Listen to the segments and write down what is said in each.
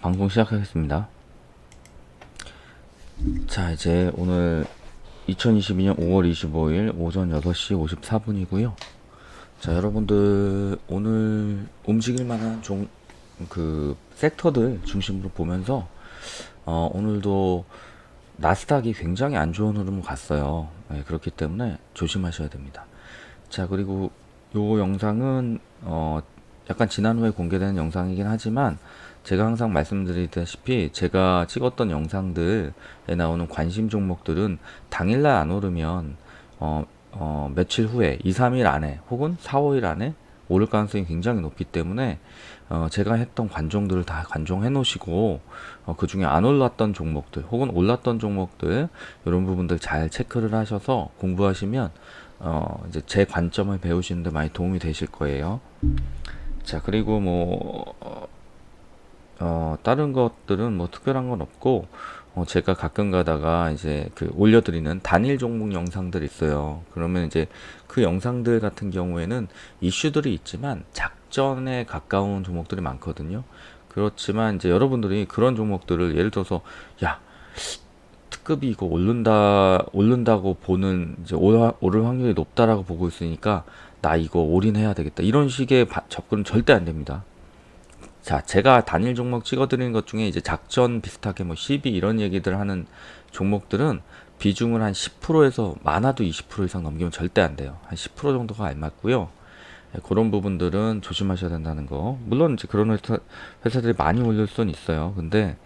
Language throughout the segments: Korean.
자, 방송 시작하겠습니다. 자, 이제 오늘 2022년 5월 25일 오전 6시 54분이고요. 자, 여러분들 오늘 움직일 만한 종, 그 섹터들 중심으로 보면서 어, 오늘도 나스닥이 굉장히 안 좋은 흐름을 갔어요. 네, 그렇기 때문에 조심하셔야 됩니다. 자, 그리고 요 영상은 어, 약간 지난 후에 공개되는 영상이긴 하지만 제가 항상 말씀드리다시피 제가 찍었던 영상들에 나오는 관심 종목들은 당일날 안 오르면 어, 어, 며칠 후에 2, 3일 안에 혹은 4, 5일 안에 오를 가능성이 굉장히 높기 때문에 어, 제가 했던 관종들을 다 관종해 놓으시고 어, 그 중에 안 올랐던 종목들 혹은 올랐던 종목들 이런 부분들 잘 체크를 하셔서 공부하시면 어, 이제 제 관점을 배우시는데 많이 도움이 되실 거예요. 자 그리고 뭐 어, 어, 다른 것들은 뭐 특별한 건 없고 어, 제가 가끔 가다가 이제 그 올려드리는 단일 종목 영상들 있어요. 그러면 이제 그 영상들 같은 경우에는 이슈들이 있지만 작전에 가까운 종목들이 많거든요. 그렇지만 이제 여러분들이 그런 종목들을 예를 들어서 야 특급이 이거 오른다 오른다고 보는 이제 올, 오를 확률이 높다라고 보고 있으니까 나 이거 올인해야 되겠다 이런 식의 바- 접근은 절대 안 됩니다. 자, 제가 단일 종목 찍어드리는 것 중에 이제 작전 비슷하게 뭐 12 이런 얘기들 하는 종목들은 비중을 한 10%에서 많아도 20% 이상 넘기면 절대 안 돼요. 한 10% 정도가 알맞고요. 예, 그런 부분들은 조심하셔야 된다는 거. 물론 이제 그런 회사, 회사들이 많이 올릴 수는 있어요. 근데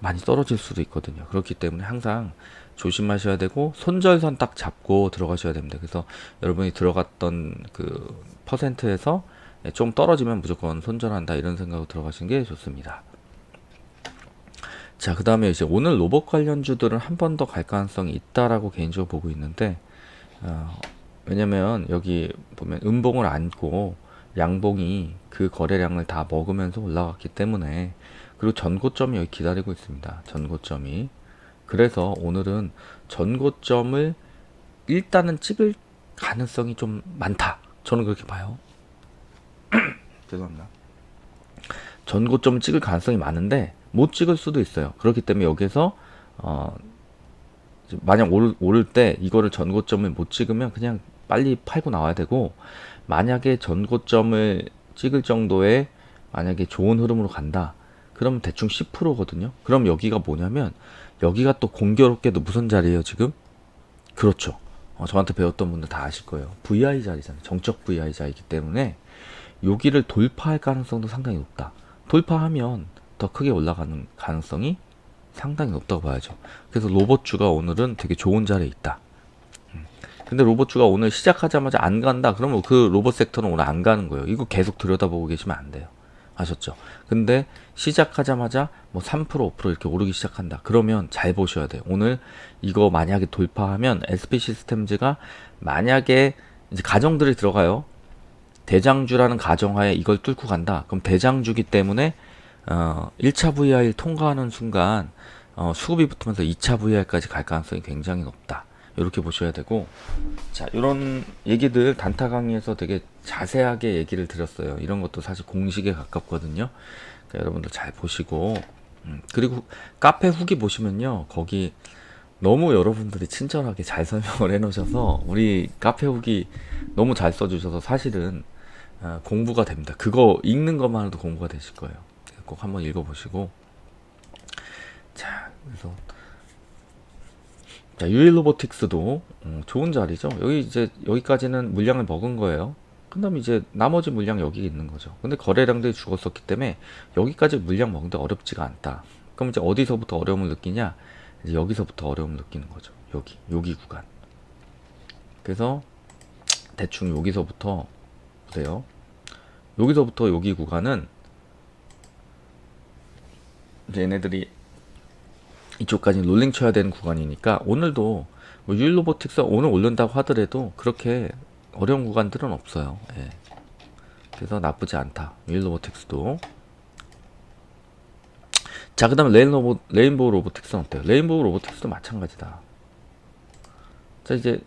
많이 떨어질 수도 있거든요. 그렇기 때문에 항상 조심하셔야 되고 손절선 딱 잡고 들어가셔야 됩니다. 그래서 여러분이 들어갔던 그 퍼센트에서 예, 좀 떨어지면 무조건 손절한다 이런 생각으로 들어가시는 게 좋습니다. 자, 그 다음에 이제 오늘 로봇 관련주들은 한 번 더 갈 가능성이 있다라고 개인적으로 보고 있는데, 어, 왜냐면 여기 보면 음봉을 안고 양봉이 그 거래량을 다 먹으면서 올라갔기 때문에, 그리고 전고점이 여기 기다리고 있습니다. 전고점이. 그래서 오늘은 전고점을 일단은 찍을 가능성이 좀 많다. 저는 그렇게 봐요. 죄송합니다. 전고점을 찍을 가능성이 많은데 못 찍을 수도 있어요. 그렇기 때문에 여기서 어 만약 오를, 오를 때 이거를 전고점을 못 찍으면 그냥 빨리 팔고 나와야 되고 만약에 전고점을 찍을 정도의 만약에 좋은 흐름으로 간다. 그러면 대충 10%거든요. 그럼 여기가 뭐냐면 여기가 또 공교롭게도 무슨 자리예요, 지금? 그렇죠. 어, 저한테 배웠던 분들 다 아실 거예요. VI 자리잖아요. 정적 VI 자리이기 때문에 여기를 돌파할 가능성도 상당히 높다. 돌파하면 더 크게 올라가는 가능성이 상당히 높다고 봐야죠. 그래서 로봇주가 오늘은 되게 좋은 자리에 있다. 음. 근데 로봇주가 오늘 시작하자마자 안 간다. 그러면 그 로봇 섹터는 오늘 안 가는 거예요. 이거 계속 들여다보고 계시면 안 돼요. 아셨죠? 근데 시작하자마자 뭐 3% 5% 이렇게 오르기 시작한다. 그러면 잘 보셔야 돼요. 오늘 이거 만약에 돌파하면 SP 시스템즈가 만약에 이제 가정들이 들어가요. 대장주라는 가정하에 이걸 뚫고 간다. 그럼 대장주기 때문에 어 1차 VI를 통과하는 순간 어 수급이 붙으면서 2차 VI까지 갈 가능성이 굉장히 높다. 이렇게 보셔야 되고 자 이런 얘기들 단타 강의에서 되게 자세하게 얘기를 드렸어요. 이런 것도 사실 공식에 가깝거든요. 그러니까 여러분들 잘 보시고 음, 그리고 카페 후기 보시면요 거기 너무 여러분들이 친절하게 잘 설명을 해 놓으셔서 우리 카페 후기 너무 잘 써주셔서 사실은 아, 공부가 됩니다. 그거 읽는 것만으로도 공부가 되실 거예요. 꼭 한번 읽어보시고 자 자 유일 로보틱스도 음, 좋은 자리죠. 여기 이제 여기까지는 물량을 먹은 거예요. 그다음에 이제 나머지 물량 여기 있는 거죠. 근데 거래량들이 죽었었기 때문에 여기까지 물량 먹는데 어렵지가 않다. 그럼 이제 어디서부터 어려움을 느끼냐? 이제 여기서부터 어려움을 느끼는 거죠. 여기 여기 구간. 그래서 대충 여기서부터 보세요. 여기서부터 여기 구간은 이제 얘네들이 이쪽까지 롤링 쳐야 되는 구간이니까 오늘도 뭐 유일로보틱스 오늘 올른다고 하더라도 그렇게 어려운 구간들은 없어요. 예. 그래서 나쁘지 않다. 유일로보틱스도. 자, 그 다음에 레인로보, 레인보우 로보틱스는 어때요? 레인보우 로보틱스도 마찬가지다. 자, 이제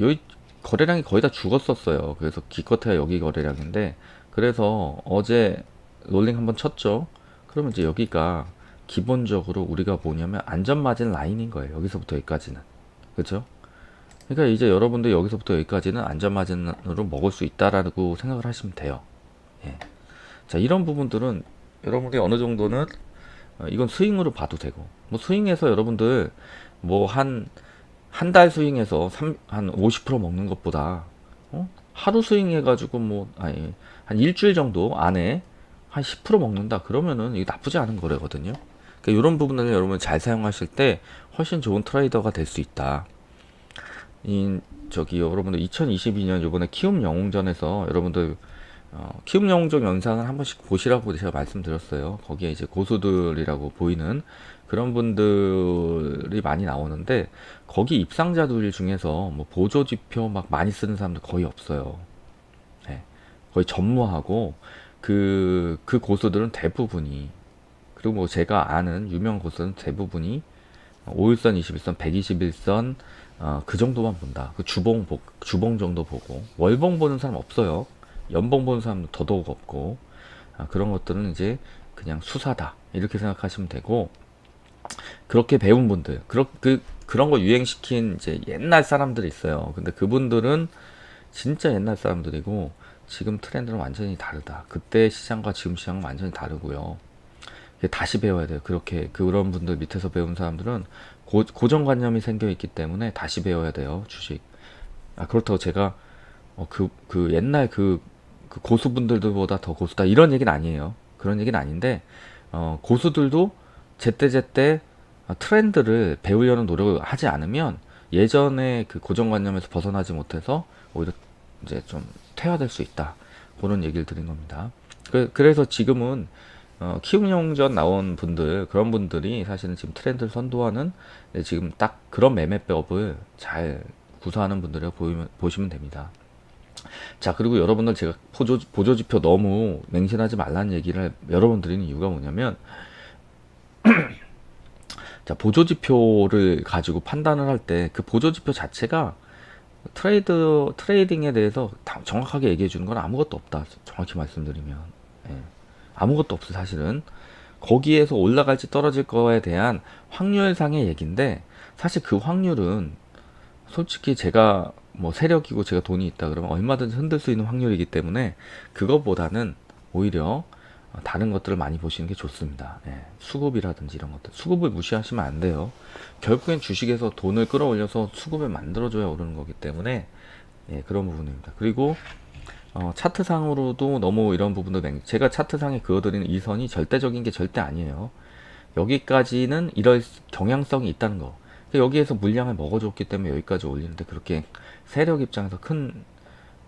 여기 거래량이 거의 다 죽었었어요. 그래서 기껏해야 여기 거래량인데 그래서 어제 롤링 한번 쳤죠. 그러면 이제 여기가 기본적으로 우리가 뭐냐면 안전마진 라인인 거예요. 여기서부터 여기까지는. 그렇죠? 그러니까 이제 여러분들 여기서부터 여기까지는 안전마진으로 먹을 수 있다라고 생각을 하시면 돼요. 예. 자, 이런 부분들은 여러분들이 어느 정도는 어, 이건 스윙으로 봐도 되고 뭐 스윙에서 여러분들 뭐 한 한 달 스윙해서 삼, 한50% 먹는 것보다 어? 하루 스윙해 가지고 뭐 아니 한 일주일 정도 안에 한 10% 먹는다 그러면은 이게 나쁘지 않은 거래거든요. 그러니까 이런 부분을 여러분 잘 사용하실 때 훨씬 좋은 트레이더가 될 수 있다. 이 저기 여러분들 2022년 요번에 키움 영웅전에서 여러분들 어, 키움 영웅전 영상을 한 번씩 보시라고 제가 말씀드렸어요. 거기에 이제 고수들이라고 보이는 그런 분들이 많이 나오는데 거기 입상자들 중에서 뭐 보조 지표 막 많이 쓰는 사람들 거의 없어요. 네. 거의 전무하고 그, 그 고수들은 대부분이 그리고 뭐 제가 아는 유명 고수는 대부분이 5일선, 21선, 121선 어, 그 정도만 본다. 그 주봉 보, 주봉 정도 보고 월봉 보는 사람 없어요. 연봉 보는 사람도 더더욱 없고 아, 그런 것들은 이제 그냥 수사다 이렇게 생각하시면 되고 그렇게 배운 분들 그런 그 그런 거 유행시킨 이제 옛날 사람들이 있어요. 근데 그분들은 진짜 옛날 사람들이고 지금 트렌드는 완전히 다르다. 그때 시장과 지금 시장은 완전히 다르고요. 다시 배워야 돼요. 그렇게 그런 분들 밑에서 배운 사람들은 고, 고정관념이 생겨 있기 때문에 다시 배워야 돼요. 주식. 아 그렇다고 제가 어, 그, 그 옛날 그, 그 고수분들보다 더 고수다 이런 얘기는 아니에요. 그런 얘기는 아닌데 어, 고수들도 제때제때 어, 트렌드를 배우려는 노력을 하지 않으면 예전에 그 고정관념에서 벗어나지 못해서 오히려 이제 좀 퇴화될 수 있다. 그런 얘기를 드린 겁니다. 그, 그래서 지금은 어, 키움영전 나온 분들 그런 분들이 사실은 지금 트렌드를 선도하는 네, 지금 딱 그런 매매법을 잘 구사하는 분들을 보이면, 보시면 됩니다. 자 그리고 여러분들 제가 보조, 보조지표 너무 맹신하지 말라는 얘기를 여러 번 드리는 이유가 뭐냐면 자 보조지표를 가지고 판단을 할 때 그 보조지표 자체가 트레이드 트레이딩에 대해서 다 정확하게 얘기해 주는 건 아무것도 없다 정확히 말씀드리면 예. 아무것도 없어 사실은 거기에서 올라갈지 떨어질 거에 대한 확률상의 얘기인데 사실 그 확률은 솔직히 제가 뭐 세력이고 제가 돈이 있다 그러면 얼마든지 흔들 수 있는 확률이기 때문에 그것보다는 오히려 다른 것들을 많이 보시는 게 좋습니다. 예, 수급이라든지 이런 것들. 수급을 무시하시면 안 돼요. 결국엔 주식에서 돈을 끌어올려서 수급을 만들어줘야 오르는 거기 때문에 예, 그런 부분입니다. 그리고 어, 차트상으로도 너무 이런 부분도 맹, 제가 차트상에 그어드리는 이 선이 절대적인 게 절대 아니에요. 여기까지는 이럴 경향성이 있다는 거. 여기에서 물량을 먹어줬기 때문에 여기까지 올리는데 그렇게 세력 입장에서 큰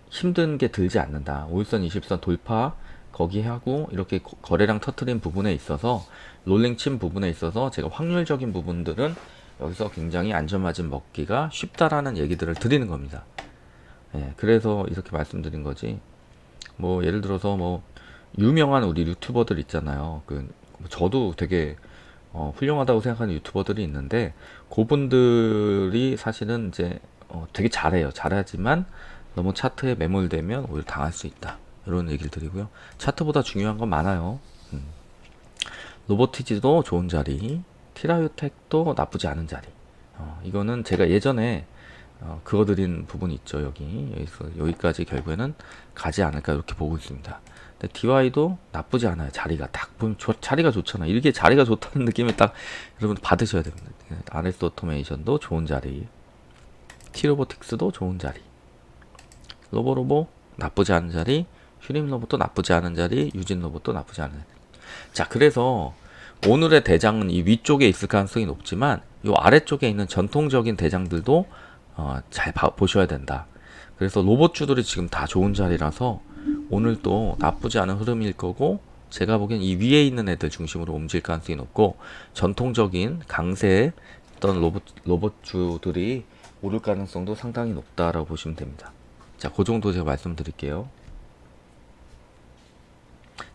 힘든 게 들지 않는다. 5일선, 20선 돌파 거기 하고 이렇게 거- 거래량 터트린 부분에 있어서 롤링 친 부분에 있어서 제가 확률적인 부분들은 여기서 굉장히 안전마진 먹기가 쉽다라는 얘기들을 드리는 겁니다. 예, 그래서 이렇게 말씀드린 거지. 뭐 예를 들어서 뭐 유명한 우리 유튜버들 있잖아요. 그 저도 되게 어, 훌륭하다고 생각하는 유튜버들이 있는데 그분들이 사실은 이제 어, 되게 잘해요. 잘하지만 너무 차트에 매몰되면 오히려 당할 수 있다. 이런 얘기를 드리고요. 차트보다 중요한 건 많아요. 음. 로보티지도 좋은 자리, 티라유텍도 나쁘지 않은 자리. 어, 이거는 제가 예전에 어, 그거 드린 부분이 있죠. 여기 여기서 여기까지 결국에는 가지 않을까 이렇게 보고 있습니다. 근데 DY도 나쁘지 않아요. 자리가 딱 보면 좋- 자리가 좋잖아요. 이렇게 자리가 좋다는 느낌을 딱 여러분 받으셔야 됩니다. RS 오토메이션도 좋은 자리, T로보틱스도 좋은 자리, 로보로보 나쁘지 않은 자리, 휴림 로봇도 나쁘지 않은 자리, 유진 로봇도 나쁘지 않은 자리. 자, 그래서 오늘의 대장은 이 위쪽에 있을 가능성이 높지만 이 아래쪽에 있는 전통적인 대장들도 어, 잘 봐- 보셔야 된다. 그래서 로봇주들이 지금 다 좋은 자리라서 오늘 또 나쁘지 않은 흐름일 거고 제가 보기엔 이 위에 있는 애들 중심으로 움직일 가능성이 높고 전통적인 강세 어떤 로봇 로봇주들이 오를 가능성도 상당히 높다라고 보시면 됩니다. 자, 그 정도 제가 말씀드릴게요.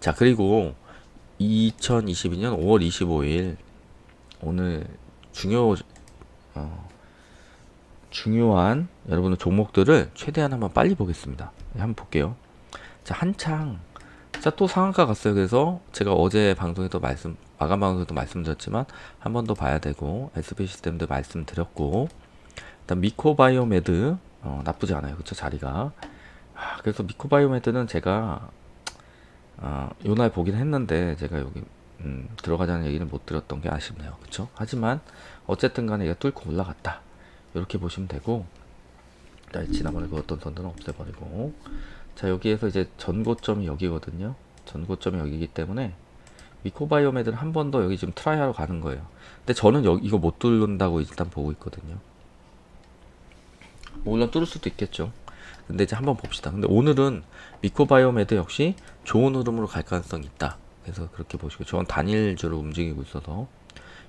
자, 그리고 2022년 5월 25일 오늘 중요 어, 중요한 여러분의 종목들을 최대한 한번 빨리 보겠습니다. 네, 한번 볼게요. 자, 한창 자, 또 상한가 갔어요. 그래서 제가 어제 방송에도 말씀, 마감 방송에도 말씀드렸지만 한 번 더 봐야 되고, SB 시스템도 말씀드렸고, 일단 미코바이오메드, 어, 나쁘지 않아요. 그쵸, 자리가. 아, 그래서 미코바이오메드는 제가, 어, 요날 보긴 했는데, 제가 여기, 음, 들어가자는 얘기는 못 드렸던 게 아쉽네요. 그쵸? 하지만, 어쨌든 간에 얘가 뚫고 올라갔다. 이렇게 보시면 되고, 자, 지난번에 그었던 선들은 없애버리고, 자 여기에서 이제 전고점이 여기거든요. 전고점이 여기기 때문에 미코바이오메드는 한번 더 여기 지금 트라이하러 가는 거예요. 근데 저는 여기 이거 못 뚫는다고 일단 보고 있거든요. 뭐 물론 뚫을 수도 있겠죠. 근데 이제 한번 봅시다. 근데 오늘은 미코바이오메드 역시 좋은 흐름으로 갈 가능성이 있다. 그래서 그렇게 보시고 저는 단일주로 움직이고 있어서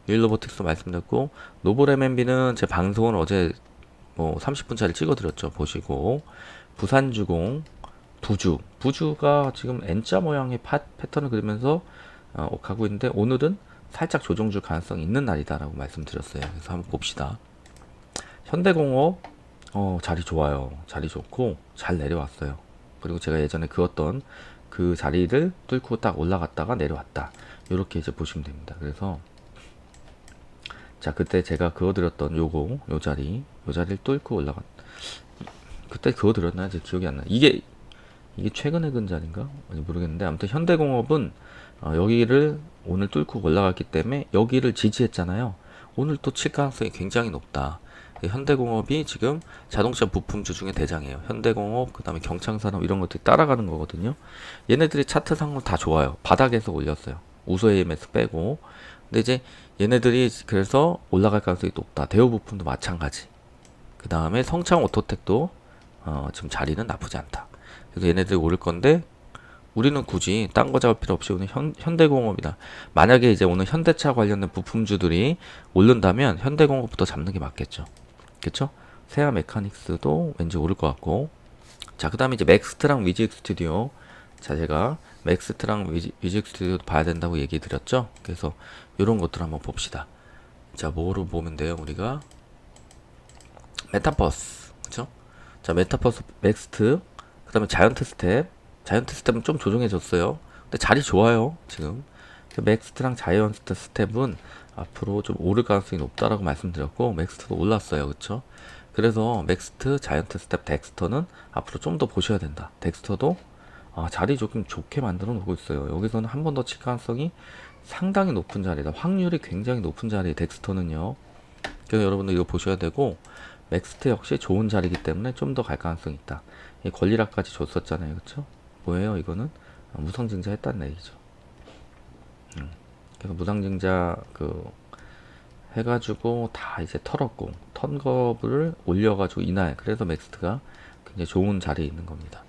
윌로보틱스 말씀드렸고 노블MNB는 제 방송을 어제 뭐 30분짜리 찍어드렸죠 보시고 부산주공 부주 부주가 지금 N자 모양의 파, 패턴을 그리면서 어, 가고 있는데 오늘은 살짝 조정 줄 가능성이 있는 날이다라고 말씀드렸어요. 그래서 한번 봅시다. 현대공업 어, 자리 좋아요. 자리 좋고 잘 내려왔어요. 그리고 제가 예전에 그었던 그 자리를 뚫고 딱 올라갔다가 내려왔다. 이렇게 이제 보시면 됩니다. 그래서 자 그때 제가 그어드렸던 요거 요 자리 요 자리를 뚫고 올라갔 그때 그어드렸나 이제 기억이 안 나. 이게 이게 최근에 근 자리인가? 아니 모르겠는데 아무튼 현대공업은 어, 여기를 오늘 뚫고 올라갔기 때문에 여기를 지지했잖아요. 오늘 또 칠 가능성이 굉장히 높다. 현대공업이 지금 자동차 부품주 중에 대장이에요. 현대공업, 그 다음에 경창산업 이런 것들이 따라가는 거거든요. 얘네들이 차트상으로 다 좋아요. 바닥에서 올렸어요. 우수 AMS 빼고. 근데 이제 얘네들이 그래서 올라갈 가능성이 높다. 대우 부품도 마찬가지. 그 다음에 성창 오토텍도 어, 지금 자리는 나쁘지 않다. 그래서 얘네들이 오를 건데 우리는 굳이 딴 거 잡을 필요 없이 오늘 현, 현대공업이다. 만약에 이제 오늘 현대차 관련된 부품주들이 오른다면 현대공업부터 잡는 게 맞겠죠. 그쵸? 세아 메카닉스도 왠지 오를 것 같고. 자, 그 다음에 이제 맥스트랑 위직 스튜디오. 자, 제가 맥스트랑 위직 스튜디오도 봐야 된다고 얘기 드렸죠? 그래서 이런 것들 한번 봅시다. 자, 뭐로 보면 돼요, 우리가? 메타버스. 그쵸? 자, 메타버스 맥스트. 그 다음에 자이언트 스텝. 자이언트 스텝은 좀 조정해졌어요. 근데 자리 좋아요, 지금. 맥스트랑 자이언트 스텝은 앞으로 좀 오를 가능성이 높다라고 말씀드렸고, 맥스트도 올랐어요. 그쵸? 그래서 맥스트, 자이언트 스텝, 덱스터는 앞으로 좀 더 보셔야 된다. 덱스터도 아, 자리 조금 좋게 만들어 놓고 있어요. 여기서는 한 번 더 칠 가능성이 상당히 높은 자리다. 확률이 굉장히 높은 자리, 덱스터는요. 그래서 여러분들 이거 보셔야 되고, 맥스트 역시 좋은 자리이기 때문에 좀 더 갈 가능성이 있다. 이 권리락까지 줬었잖아요. 그쵸? 뭐예요, 이거는? 아, 무상증자 했다는 얘기죠. 음. 그래서 무상증자, 그, 해가지고 다 이제 털었고, 턴 거를 올려가지고 이날, 그래서 맥스트가 굉장히 좋은 자리에 있는 겁니다.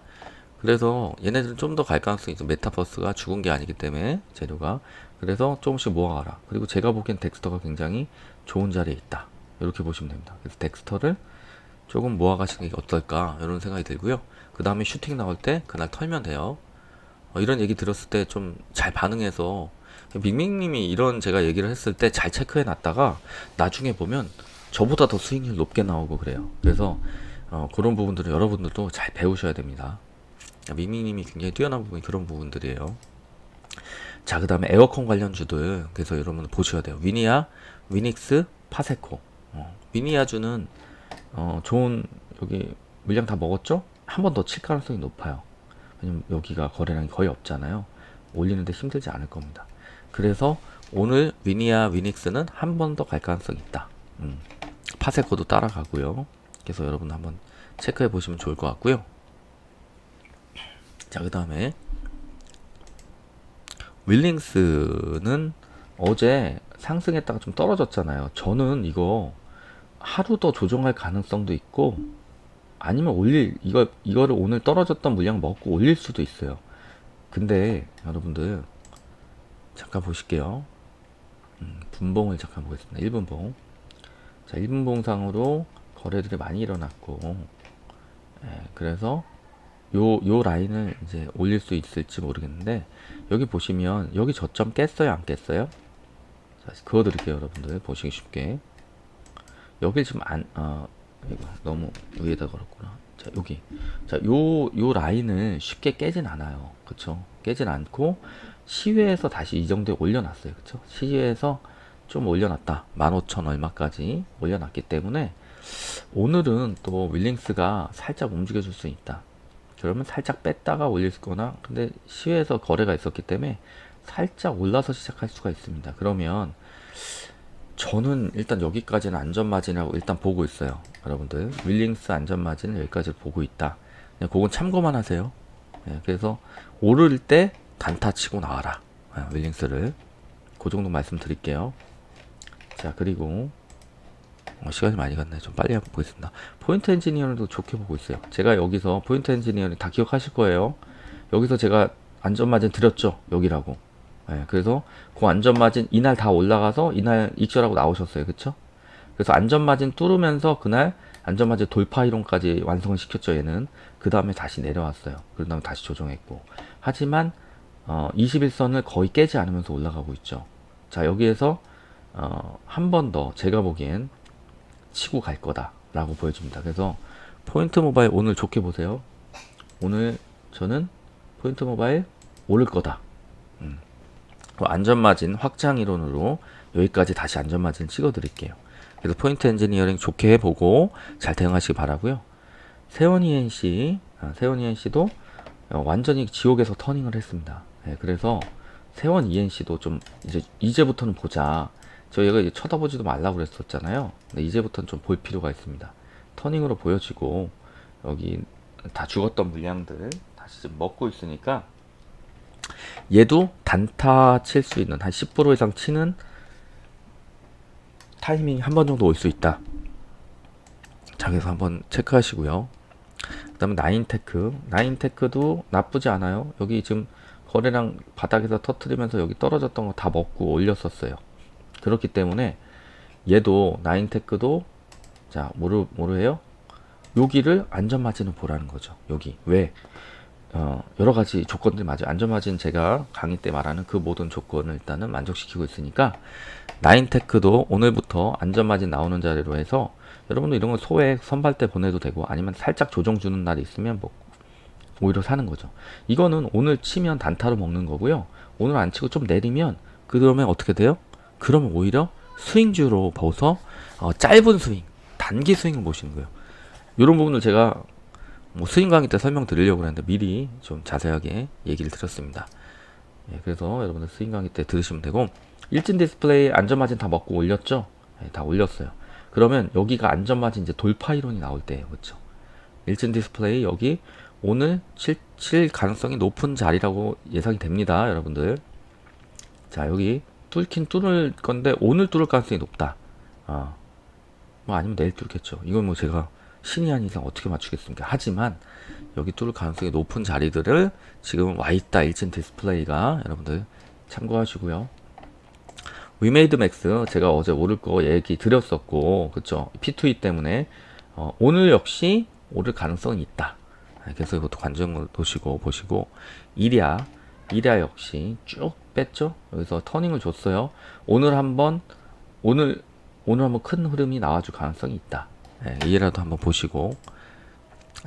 그래서 얘네들은 좀 더 갈 가능성이 있어. 메타버스가 죽은 게 아니기 때문에, 재료가. 그래서 조금씩 모아가라. 그리고 제가 보기엔 덱스터가 굉장히 좋은 자리에 있다. 이렇게 보시면 됩니다. 그래서 덱스터를 조금 모아가시는 게 어떨까 이런 생각이 들고요. 그 다음에 슈팅 나올 때 그날 털면 돼요. 어, 이런 얘기 들었을 때 좀 잘 반응해서 밍밍님이 이런 제가 얘기를 했을 때 잘 체크해 놨다가 나중에 보면 저보다 더 스윙률 높게 나오고 그래요. 그래서 어, 그런 부분들은 여러분들도 잘 배우셔야 됩니다. 밍밍님이 굉장히 뛰어난 부분이 그런 부분들이에요. 자, 그 다음에 에어컨 관련주들 그래서 여러분 보셔야 돼요. 위니아, 위닉스, 파세코. 어, 위니아주는 어, 좋은 여기 물량 다 먹었죠? 한 번 더 칠 가능성이 높아요. 왜냐면 여기가 거래량이 거의 없잖아요. 올리는데 힘들지 않을 겁니다. 그래서 오늘 위니아 위닉스는 한 번 더 갈 가능성이 있다. 음. 파세코도 따라가고요. 그래서 여러분 한번 체크해 보시면 좋을 것 같고요. 자, 그 다음에 윌링스는 어제 상승했다가 좀 떨어졌잖아요. 저는 이거 하루 더 조정할 가능성도 있고 아니면 올릴 이거 이거를 오늘 떨어졌던 물량 먹고 올릴 수도 있어요. 근데 여러분들 잠깐 보실게요. 음, 분봉을 잠깐 보겠습니다. 1분봉. 자, 1분봉상으로 거래들이 많이 일어났고 예, 그래서 요, 요 라인을 이제 올릴 수 있을지 모르겠는데 여기 보시면 여기 저점 깼어요 안 깼어요? 자, 그어드릴게요 여러분들 보시기 쉽게 여길 지금 안, 어, 이거 너무 위에다 걸었구나. 자, 여기. 자, 요, 요 라인을 쉽게 깨진 않아요. 그쵸? 깨진 않고, 시외에서 다시 이 정도에 올려놨어요. 그쵸? 시외에서 좀 올려놨다. 15,000 얼마까지 올려놨기 때문에, 오늘은 또 윌링스가 살짝 움직여줄 수 있다. 그러면 살짝 뺐다가 올릴 거나, 근데 시외에서 거래가 있었기 때문에 살짝 올라서 시작할 수가 있습니다. 그러면 저는 일단 여기까지는 안전마진이라고 일단 보고 있어요. 여러분들 윌링스 안전마진은 여기까지 보고 있다. 그냥 그건 참고만 하세요. 예, 그래서 오를 때 단타 치고 나와라. 아, 윌링스를 그 정도 말씀드릴게요. 자 그리고 어, 시간이 많이 갔네. 좀 빨리 한번 보겠습니다. 포인트 엔지니어링도 좋게 보고 있어요. 제가 여기서 포인트 엔지니어링 다 기억하실 거예요. 여기서 제가 안전마진 드렸죠. 여기라고. 예, 그래서 그 안전마진 이날 다 올라가서 이날 익절하고 나오셨어요. 그쵸? 그래서 안전마진 뚫으면서 그날 안전마진 돌파 이론까지 완성을 시켰죠. 얘는. 그 다음에 다시 내려왔어요. 그 다음에 다시 조정했고. 하지만 어, 21선을 거의 깨지 않으면서 올라가고 있죠. 자 여기에서 어, 한 번 더 제가 보기엔 치고 갈 거다라고 보여집니다. 그래서 포인트 모바일 오늘 좋게 보세요. 오늘 저는 포인트 모바일 오를 거다. 음. 그 안전마진 확장 이론으로 여기까지 다시 안전마진 찍어 드릴게요. 그래서 포인트 엔지니어링 좋게 해보고 잘 대응하시기 바라고요. 세원 ENC, 아, 세원 ENC도 어, 완전히 지옥에서 터닝을 했습니다. 예, 그래서 세원 ENC도 좀 이제 이제부터는 보자. 저희가 이제 쳐다보지도 말라고 그랬었잖아요. 근데 이제부터는 좀 볼 필요가 있습니다. 터닝으로 보여지고 여기 다 죽었던 물량들 다시 좀 먹고 있으니까 얘도 단타 칠 수 있는 한 10% 이상 치는 타이밍이 한 번 정도 올 수 있다. 자, 그래서 한번 체크하시고요. 그 다음에 나인테크. 나인테크도 나쁘지 않아요. 여기 지금 거래량 바닥에서 터트리면서 여기 떨어졌던 거 다 먹고 올렸었어요. 그렇기 때문에 얘도 나인테크도 자, 뭐를, 뭐를 해요? 여기를 안전마진을 보라는 거죠. 여기. 왜? 어, 여러 가지 조건들이 맞아요. 안전마진 제가 강의 때 말하는 그 모든 조건을 일단은 만족시키고 있으니까 나인테크도 오늘부터 안전마진 나오는 자리로 해서 여러분도 이런 거 소액 선발 때 보내도 되고 아니면 살짝 조정 주는 날이 있으면 뭐 오히려 사는 거죠. 이거는 오늘 치면 단타로 먹는 거고요. 오늘 안 치고 좀 내리면 그러면 어떻게 돼요? 그러면 오히려 스윙주로 벗어 어, 짧은 스윙, 단기 스윙을 보시는 거예요. 이런 부분을 제가 뭐 스윙 강의 때 설명드리려고 했는데 미리 좀 자세하게 얘기를 드렸습니다. 예, 그래서 여러분들 스윙 강의 때 들으시면 되고 일진 디스플레이 안전 마진 다 먹고 올렸죠? 예, 다 올렸어요. 그러면 여기가 안전 마진 이제 돌파 이론이 나올 때예요. 그렇죠? 일진 디스플레이 여기 오늘 칠, 칠 가능성이 높은 자리라고 예상이 됩니다. 여러분들. 자, 여기 뚫긴 뚫을 건데 오늘 뚫을 가능성이 높다. 아, 뭐 아니면 내일 뚫겠죠. 이건 뭐 제가 신이 아닌 이상 어떻게 맞추겠습니까? 하지만 여기 뚫을 가능성이 높은 자리들을 지금 와 있다 일진 디스플레이가 여러분들 참고하시고요. 위메이드 맥스 제가 어제 오를 거 얘기 드렸었고 그쵸 P2E 때문에 어, 오늘 역시 오를 가능성이 있다. 그래서 이것도 관점을 놓으시고 보시고 이랴 이랴 역시 쭉 뺐죠. 여기서 터닝을 줬어요. 오늘 한번 오늘 오늘 한번 큰 흐름이 나와줄 가능성이 있다. 예, 이해라도 한번 보시고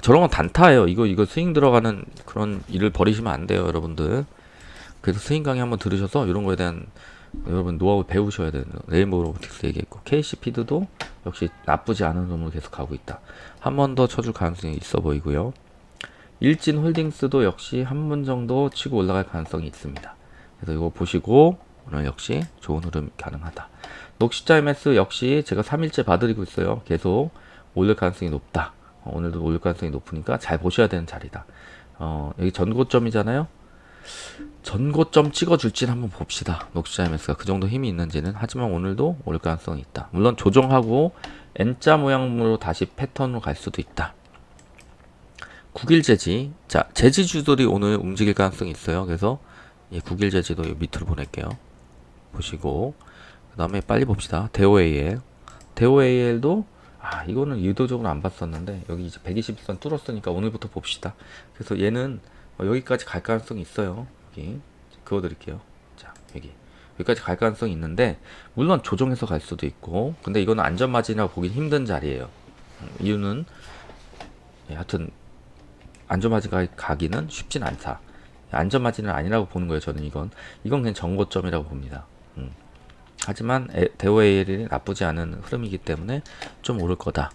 저런 건 단타예요. 이거 이거 스윙 들어가는 그런 일을 버리시면 안 돼요, 여러분들. 그래서 스윙 강의 한번 들으셔서 이런 거에 대한 여러분 노하우 배우셔야 되는 레인보우 로보틱스 얘기했고 KC피드도 역시 나쁘지 않은 흐름으로 계속 가고 있다. 한 번 더 쳐줄 가능성이 있어 보이고요. 일진 홀딩스도 역시 한 번 정도 치고 올라갈 가능성이 있습니다. 그래서 이거 보시고 오늘 역시 좋은 흐름 가능하다. 녹시자 MS 역시 제가 3일째 봐드리고 있어요. 계속 올릴 가능성이 높다. 어, 오늘도 올릴 가능성이 높으니까 잘 보셔야 되는 자리다. 어, 여기 전고점이잖아요. 전고점 찍어줄지는 한번 봅시다. 녹시자 MS가 그 정도 힘이 있는지는. 하지만 오늘도 올릴 가능성이 있다. 물론 조정하고 N자 모양으로 다시 패턴으로 갈 수도 있다. 국일 재지. 자, 재지주들이 오늘 움직일 가능성이 있어요. 그래서 예, 국일 재지도 밑으로 보낼게요. 보시고 그 다음에 빨리 봅시다. 대오AL. 대오AL도 아 이거는 의도적으로 안 봤었는데 여기 이제 120선 뚫었으니까 오늘부터 봅시다. 그래서 얘는 어, 여기까지 갈 가능성이 있어요. 여기 그어드릴게요. 자 여기 여기까지 갈 가능성이 있는데 물론 조정해서 갈 수도 있고 근데 이거는 안전마진이라고 보기 힘든 자리예요. 음, 이유는 예, 하여튼 안전마진 가기는 쉽진 않다. 안전 마진은 아니라고 보는 거예요. 저는 이건 이건 그냥 정고점이라고 봅니다. 음. 하지만 AL이 나쁘지 않은 흐름이기 때문에 좀 오를 거다.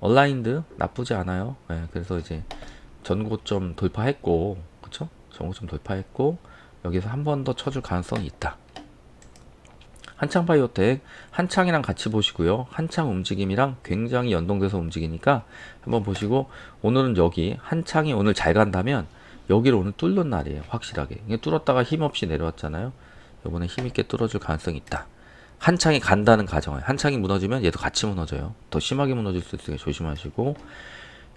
얼라인드 나쁘지 않아요. 예, 그래서 이제 전고점 돌파했고, 그쵸? 전고점 돌파했고 여기서 한 번 더 쳐줄 가능성이 있다. 한창 바이오텍 한창이랑 같이 보시고요. 한창 움직임이랑 굉장히 연동돼서 움직이니까 한번 보시고 오늘은 여기 한창이 오늘 잘 간다면 여기를 오늘 뚫는 날이에요. 확실하게. 이게 뚫었다가 힘없이 내려왔잖아요. 이번에 힘있게 뚫어줄 가능성이 있다. 한창이 간다는 가정에 한창이 무너지면 얘도 같이 무너져요. 더 심하게 무너질 수 있으니까 조심하시고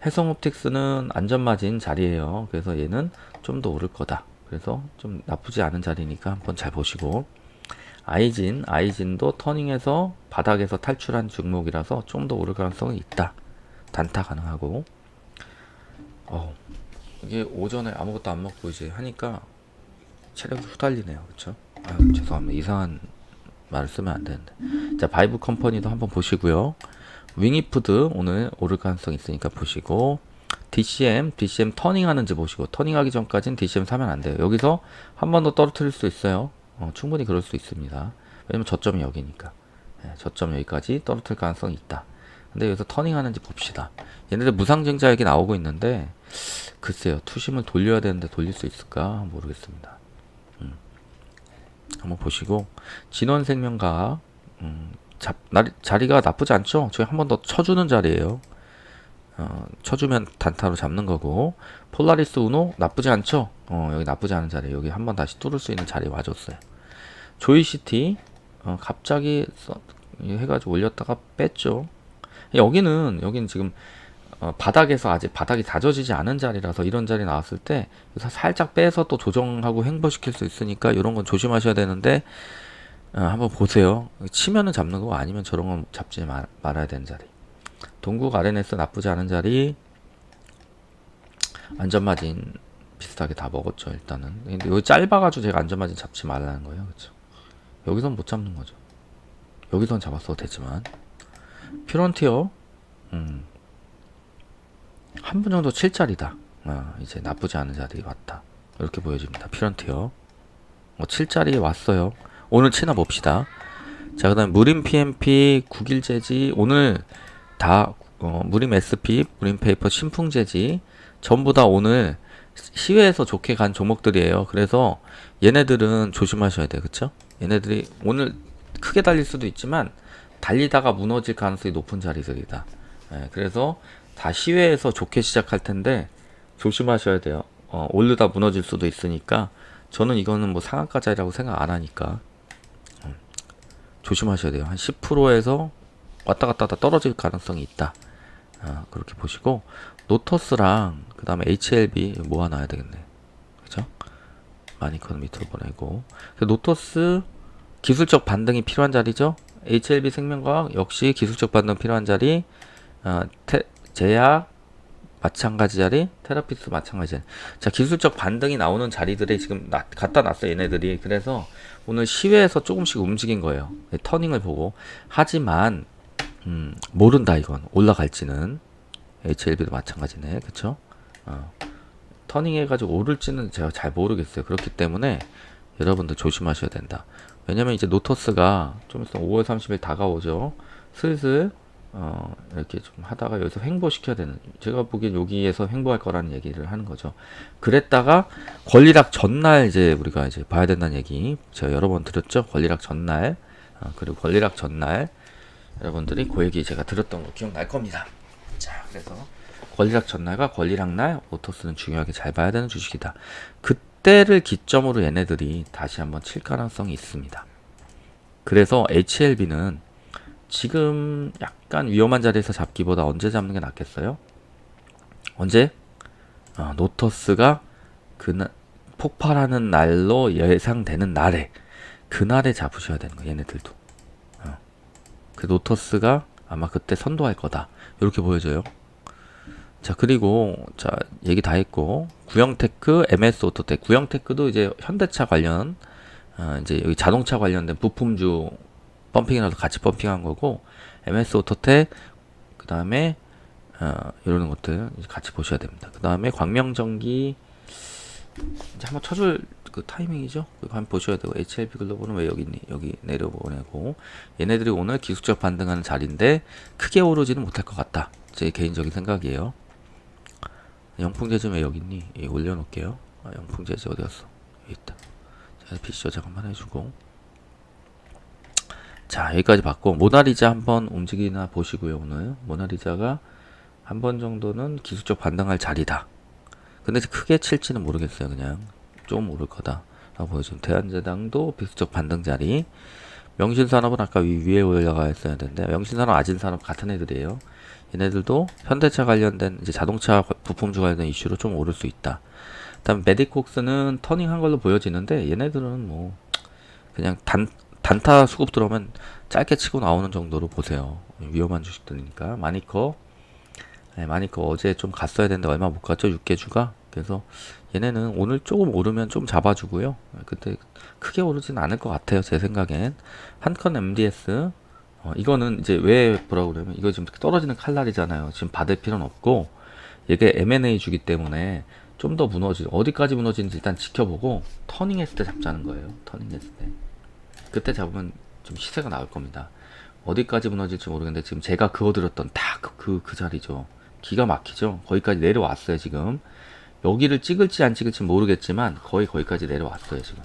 해성옵틱스는 안전마진 자리예요. 그래서 얘는 좀 더 오를 거다. 그래서 좀 나쁘지 않은 자리니까 한번 잘 보시고 아이진, 아이진도 터닝해서 바닥에서 탈출한 종목이라서 좀 더 오를 가능성이 있다. 단타 가능하고. 어, 이게 오전에 아무것도 안 먹고 이제 하니까 체력이 후달리네요. 그쵸? 아 죄송합니다. 이상한 말을 쓰면 안 되는데. 자, 바이브 컴퍼니도 한번 보시고요. 윙이푸드 오늘 오를 가능성 있으니까 보시고 DCM, DCM 터닝 하는지 보시고 터닝하기 전까지는 DCM 사면 안 돼요. 여기서 한 번 더 떨어뜨릴 수 있어요. 어, 충분히 그럴 수 있습니다. 왜냐면 저점이 여기니까. 예, 저점 여기까지 떨어뜨릴 가능성이 있다. 근데 여기서 터닝 하는지 봅시다. 얘네들 무상증자액이 나오고 있는데 글쎄요. 투심을 돌려야 되는데 돌릴 수 있을까 모르겠습니다. 음. 한번 보시고 진원생명과 음, 잡, 날, 자리가 나쁘지 않죠? 저희 한 번 더 쳐주는 자리예요. 어, 쳐주면 단타로 잡는 거고 폴라리스 우노 나쁘지 않죠? 어, 여기 나쁘지 않은 자리 여기 한 번 다시 뚫을 수 있는 자리 와줬어요. 조이시티 어, 갑자기 써, 해가지고 올렸다가 뺐죠. 여기는 여기는 지금 어, 바닥에서 아직 바닥이 다져지지 않은 자리라서 이런 자리 나왔을 때 살짝 빼서 또 조정하고 횡보시킬 수 있으니까 이런 건 조심하셔야 되는데 어, 한번 보세요. 치면은 잡는 거 아니면 저런 건 잡지 말, 말아야 되는 자리. 동국 RNS 나쁘지 않은 자리. 안전마진 비슷하게 다 먹었죠 일단은. 근데 여기 짧아가지고 제가 안전마진 잡지 말라는 거예요, 그렇죠? 여기선 못 잡는 거죠. 여기선 잡았어도 되지만 피런티어 음, 한 분 정도 칠 자리다. 아, 이제 나쁘지 않은 자리 왔다. 이렇게 보여집니다. 피런티어 뭐 7자리에 왔어요. 오늘 치나 봅시다. 자, 그 다음 무림 PMP, 국일재지, 오늘 다, 어, 무림 SP, 무림 페이퍼, 신풍 재지, 전부 다 오늘 시외에서 좋게 간 종목들이에요. 그래서 얘네들은 조심하셔야 돼요. 그쵸? 얘네들이 오늘 크게 달릴 수도 있지만, 달리다가 무너질 가능성이 높은 자리들이다. 예, 그래서 다 시외에서 좋게 시작할 텐데, 조심하셔야 돼요. 어, 오르다 무너질 수도 있으니까, 저는 이거는 뭐 상한가 자리라고 생각 안 하니까, 조심하셔야 돼요. 한 10%에서 왔다 갔다 하다 떨어질 가능성이 있다. 아, 그렇게 보시고 노터스랑 그 다음에 HLB 모아놔야 되겠네. 그죠? 마니커는 밑으로 보내고 노터스 기술적 반등이 필요한 자리죠. HLB 생명과학 역시 기술적 반등 필요한 자리. 아, 테, 제약 마찬가지 자리, 테라피스 마찬가지 자리. 자, 기술적 반등이 나오는 자리들에 지금 나, 갖다 놨어요, 얘네들이. 그래서 오늘 시외에서 조금씩 움직인 거예요. 네, 터닝을 보고. 하지만, 음, 모른다, 이건. 올라갈지는. HLB도 마찬가지네. 그쵸? 어. 터닝 해가지고 오를지는 제가 잘 모르겠어요. 그렇기 때문에 여러분들 조심하셔야 된다. 왜냐면 이제 노토스가 좀 있으면 5월 30일 다가오죠. 슬슬 어, 이렇게 좀 하다가 여기서 횡보시켜야 되는, 제가 보기엔 여기에서 횡보할 거라는 얘기를 하는 거죠. 그랬다가 권리락 전날 이제 우리가 이제 봐야 된다는 얘기 제가 여러 번 드렸죠. 권리락 전날, 어, 그리고 권리락 전날 여러분들이 그 얘기 제가 들었던 거 기억날 겁니다. 자, 그래서 권리락 전날과 권리락 날 오토스는 중요하게 잘 봐야 되는 주식이다. 그 때를 기점으로 얘네들이 다시 한번 칠 가능성이 있습니다. 그래서 HLB는 지금 약간 위험한 자리에서 잡기보다 언제 잡는 게 낫겠어요? 언제? 어, 노터스가 그날 폭발하는 날로 예상되는 날에 그날에 잡으셔야 되는 거예요. 얘네들도. 어. 그 노터스가 아마 그때 선도할 거다. 이렇게 보여져요. 자 그리고 자 얘기 다 했고 구형테크, MS 오토텍, 구형테크도 이제 현대차 관련 어, 이제 여기 자동차 관련된 부품주 펌핑이라도 같이 펌핑한 거고 MS 오토텍 그 다음에 어, 이러는 것들 이제 같이 보셔야 됩니다. 그 다음에 광명전기 이제 한번 쳐줄 그 타이밍이죠. 그거 한번 보셔야 되고 HLB 글로벌은 왜 여기 있니? 여기 내려보내고 얘네들이 오늘 기술적 반등하는 자리인데 크게 오르지는 못할 것 같다. 제 개인적인 생각이에요. 영풍재즈 왜 여기 있니? 예, 올려놓을게요. 아, 영풍재즈 어디 갔어? 여기 있다. 자, 저장 한번 해주고. 자, 여기까지 봤고, 모나리자 한번 움직이나 보시고요, 오늘. 모나리자가 한 번 정도는 기술적 반등할 자리다. 근데 크게 칠지는 모르겠어요, 그냥. 좀 오를 거다. 라고 보여준 대한제당도 기술적 반등 자리. 명신산업은 아까 위, 위에 올라가 있어야 되는데, 명신산업, 아진산업 같은 애들이에요. 얘네들도 현대차 관련된 이제 자동차 부품주 관련된 이슈로 좀 오를 수 있다. 그다음 메디콕스는 터닝한 걸로 보여지는데 얘네들은 뭐 그냥 단 단타 수급 들어오면 짧게 치고 나오는 정도로 보세요. 위험한 주식들이니까 마니커 네, 마니커 어제 좀 갔어야 되는데 얼마 못 갔죠 6개주가 그래서 얘네는 오늘 조금 오르면 좀 잡아주고요. 그때 크게 오르진 않을 것 같아요 제 생각엔 한컨 MDS 어, 이거는 이제 왜 뭐라고 그러면 이거 지금 떨어지는 칼날이잖아요. 지금 받을 필요는 없고 이게 M&A 주기 때문에 좀 더 무너지 어디까지 무너지는지 일단 지켜보고 터닝했을 때 잡자는 거예요. 터닝했을 때 그때 잡으면 좀 시세가 나올 겁니다. 어디까지 무너질지 모르겠는데 지금 제가 그어드렸던 딱그그 자리죠. 기가 막히죠. 거기까지 내려왔어요 지금. 여기를 찍을지 안 찍을지 모르겠지만 거의 거기까지 내려왔어요 지금.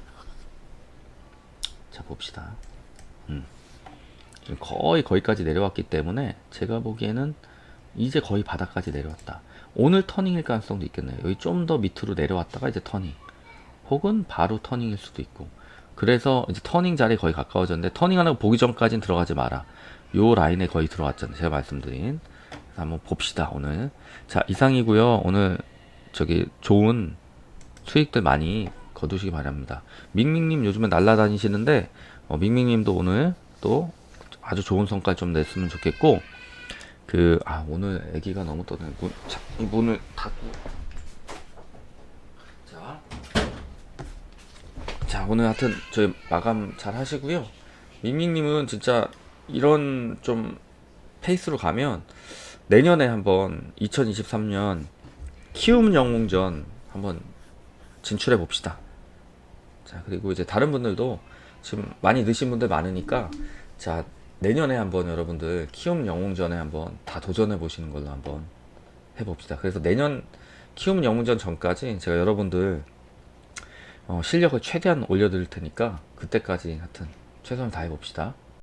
자 봅시다. 거의 거기까지 내려왔기 때문에 제가 보기에는 이제 거의 바닥까지 내려왔다. 오늘 터닝일 가능성도 있겠네요. 여기 좀 더 밑으로 내려왔다가 이제 터닝. 혹은 바로 터닝일 수도 있고. 그래서 이제 터닝 자리 거의 가까워졌는데 터닝하는 거 보기 전까지는 들어가지 마라. 요 라인에 거의 들어왔잖아요. 제가 말씀드린. 한번 봅시다. 오늘. 자 이상이고요. 오늘 저기 좋은 수익들 많이 거두시기 바랍니다. 밍밍님 요즘에 날라다니시는데 어, 밍밍님도 오늘 또 아주 좋은 성과 좀 냈으면 좋겠고 그 아 오늘 아기가 너무 문, 자, 이 문을 닫고. 자, 자 오늘 하여튼 저희 마감 잘 하시고요. 밍밍님은 진짜 이런 좀 페이스로 가면 내년에 한번 2023년 키움 영웅전 한번 진출해 봅시다. 자 그리고 이제 다른 분들도 지금 많이 넣으신 분들 많으니까 자 내년에 한번 여러분들 키움 영웅전에 한번 다 도전해 보시는 걸로 한번 해봅시다. 그래서 내년 키움 영웅전 전까지 제가 여러분들 어, 실력을 최대한 올려드릴 테니까 그때까지 하여튼 최선을 다해 봅시다.